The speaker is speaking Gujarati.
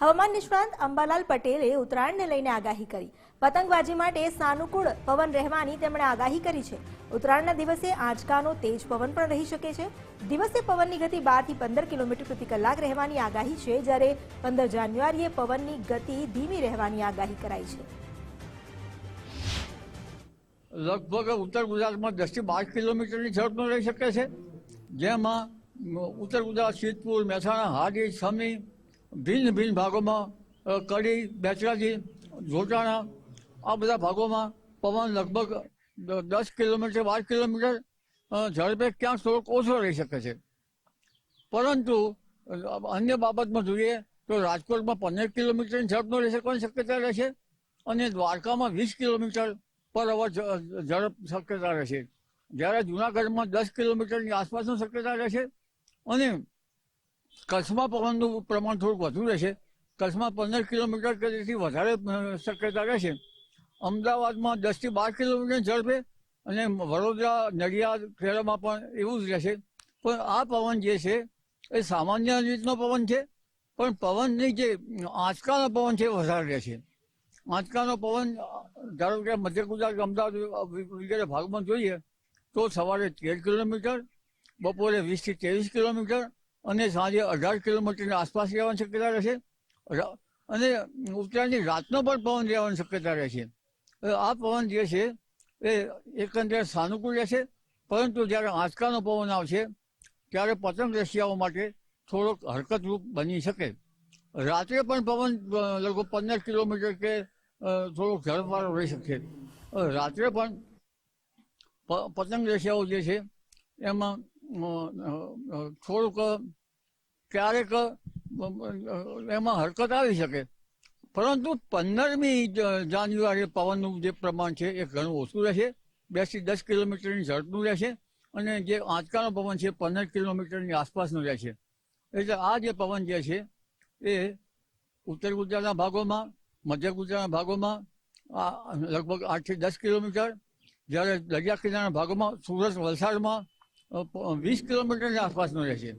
હવામાન નિષ્ણાંત અંબાલાલ પટેલે ઉત્તરાયણને લઈને આગાહી કરી. પતંગબાજી માટે સાનુકૂળ પવન રહેવાની તેમણે આગાહી કરી છે. ઉત્તરાયણના દિવસે આંચકાનો તેજ પવન પણ રહી શકે છે. દિવસે પવનની ગતિ બારથી પંદર કિલોમીટર પ્રતિ કલાક રહેવાની આગાહી છે, જ્યારે પંદર જાન્યુઆરીએ પવનની ગતિ ધીમી રહેવાની આગાહી કરાઈ છે. લગભગ ઉત્તર ગુજરાતમાં દસથી બાર કિલોમીટરની ઝડપ રહી શકે છે. જેમાં ઉત્તર ગુજરાત, સિદ્ધપુર, મહેસાણા, હાડી, સમી ભિન્ન ભિન્ન ભાગોમાં કડી, બેચરાજી, જોટાણા, આ બધા ભાગોમાં પવન લગભગ દસ કિલોમીટર, બાર કિલોમીટર ઝડપે ક્યાંક થોડોક ઓછો રહી શકે છે. પરંતુ અન્ય બાબતમાં જોઈએ તો રાજકોટમાં પંદર કિલોમીટરની ઝડપનો રહી શકવાની શક્યતા રહેશે અને દ્વારકામાં વીસ કિલોમીટર પર અવર ઝડપ શક્યતા રહેશે જ્યારે જુનાગઢમાં દસ કિલોમીટરની આસપાસની શક્યતા રહેશે અને કચ્છમાં પવનનું પ્રમાણ થોડુંક વધુ રહેશે. કચ્છમાં પંદર કિલોમીટર કે તેથી વધારે શક્યતા રહેશે. અમદાવાદમાં દસથી બાર કિલોમીટર ઝડપે અને વડોદરા, નડિયાદ ખેડામાં પણ એવું જ રહેશે. પણ આ પવન જે છે, એ સામાન્ય રીતનો પવન છે, પણ પવનની જે આંચકાનો પવન છે વધારે રહેશે. આંચકાનો પવન ધારો કે મધ્ય ગુજરાત, અમદાવાદ વગેરે ભાગમાં જોઈએ, તો સવારે તેર કિલોમીટર, બપોરે વીસથી ત્રેવીસ કિલોમીટર અને સાંજે અઢાર કિલોમીટરની આસપાસ રહેવાની શક્યતા રહેશે. અને ઉત્તરાયણની રાતનો પણ પવન રહેવાની શક્યતા રહેશે. આ પવન જે છે, એ એકંદરે સાનુકૂળ રહેશે. પરંતુ જ્યારે આંચકાનો પવન આવશે, ત્યારે પતંગ રસિયાઓ માટે થોડોક હરકતરૂપ બની શકે. રાત્રે પણ પવન લગભગ પંદર કિલોમીટર કે થોડોક ઝડપવાળો રહી શકશે રાત્રે પણ પતંગ રસિયાઓ જે છે, એમાં થોડુંક ક્યારેક એમાં હરકત આવી શકે. પરંતુ પંદરમી જાન્યુઆરી પવનનું જે પ્રમાણ છે એ ઘણું ઓછું રહેશે. બેથી દસ કિલોમીટરની ઝડપનું રહેશે અને જે આંચકાનો પવન છે પંદર કિલોમીટરની આસપાસનું રહેશે. એટલે આ જે પવન જે છે એ ઉત્તર ગુજરાતના ભાગોમાં, મધ્ય ગુજરાતના ભાગોમાં લગભગ આઠથી દસ કિલોમીટર, જ્યારે દરિયા કિનારાના ભાગોમાં, સુરત વલસાડમાં વીસ કિલોમીટરની આસપાસનો રહેશે.